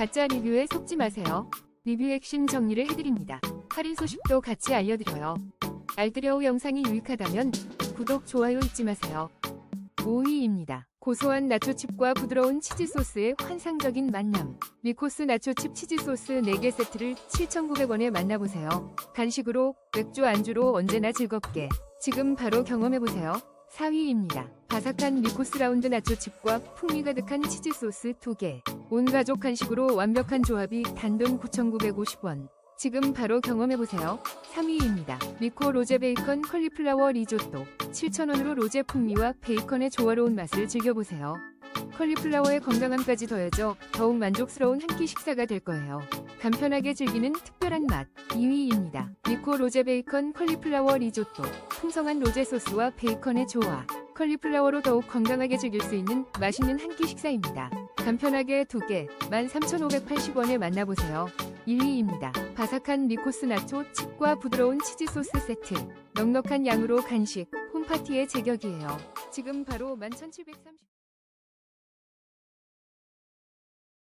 가짜 리뷰에 속지 마세요. 리뷰 핵심 정리를 해드립니다. 할인 소식도 같이 알려드려요. 알뜰여우 영상이 유익하다면 구독, 좋아요 잊지 마세요. 5위입니다. 고소한 나초칩과 부드러운 치즈 소스의 환상적인 만남. 미코스 나초칩 치즈 소스 4개 세트를 7,900원에 만나보세요. 간식으로, 맥주 안주로 언제나 즐겁게. 지금 바로 경험해보세요. 4위입니다. 바삭한 미코스 라운드 나초 칩과 풍미 가득한 치즈 소스 2개. 온 가족 간식으로 완벽한 조합이 단돈 9,950원. 지금 바로 경험해보세요. 3위입니다. 미코 로제 베이컨 컬리플라워 리조또. 7,000원으로 로제 풍미와 베이컨의 조화로운 맛을 즐겨보세요. 컬리플라워의 건강함까지 더해져 더욱 만족스러운 한 끼 식사가 될 거예요. 간편하게 즐기는 특별한 맛 2위입니다. 미코 로제 베이컨 컬리플라워 리조또. 풍성한 로제 소스와 베이컨의 조화. 컬리플라워로 더욱 건강하게 즐길 수 있는 맛있는 한 끼 식사입니다. 간편하게 2개 13,580원에 만나보세요. 1위입니다. 바삭한 미코스 나초 칩과 부드러운 치즈 소스 세트. 넉넉한 양으로 간식, 홈파티의 제격이에요. 지금 바로 11,730